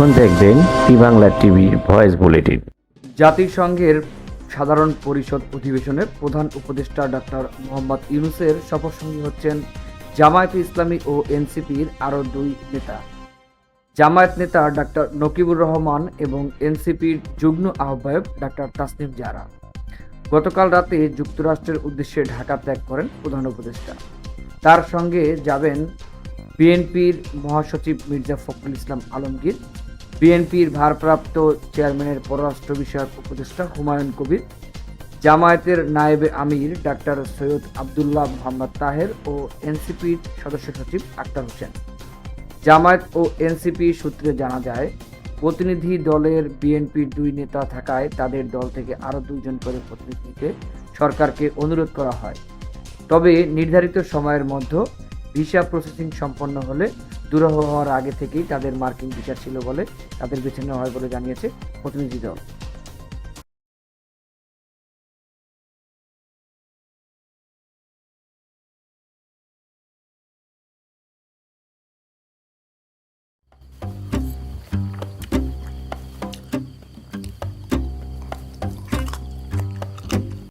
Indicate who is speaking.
Speaker 1: এখন দেখবেন টি বাংলা টিভির ভয়েস বুলেটিন।
Speaker 2: জাতিসংঘের সাধারণ পরিষদ অধিবেশনে প্রধান উপদেষ্টা ডাক্তার মোহাম্মদ ইউনুসের সফরসঙ্গী হচ্ছেন জামায়াতে ইসলামী ও এনসিপির আরও দুই নেতা। জামায়াত নেতা ডাক্তার নকিবুর রহমান এবং এনসিপির যুগ্ম আহ্বায়ক ডাক্তার তাসনিম জারা। গতকাল রাতে যুক্তরাষ্ট্রের উদ্দেশ্যে ঢাকা ত্যাগ করেন প্রধান উপদেষ্টা। তার সঙ্গে যাবেন বিএনপির মহাসচিব মির্জা ফখরুল ইসলাম আলমগীর বিএনপির ভারপ্রাপ্ত চেয়ারম্যানের পররাষ্ট্র বিষয়ক উপদেষ্টা হুমায়ুন কবির, জামায়াতের নায়েবে আমির ডাক্তার সৈয়দ আবদুল্লাহ মোহাম্মদ তাহের ও এনসিপির সদস্য সচিব আক্তার হোসেন। জামায়াত ও এনসিপি সূত্রে জানা যায়, প্রতিনিধি দলের বিএনপির দুই নেতা থাকায় তাদের দল থেকে আরও দুইজন করে প্রতিনিধিকে সরকারকে অনুরোধ করা হয়। তবে নির্ধারিত সময়ের মধ্যে ভিসা প্রসেসিং সম্পন্ন হলে দুরহ হওয়ার আগে থেকেই তাদের মার্কিন ভিসা ছিল বলে তাদের বেছে নেওয়া হয় বলে জানিয়েছে প্রতিনিধি দল।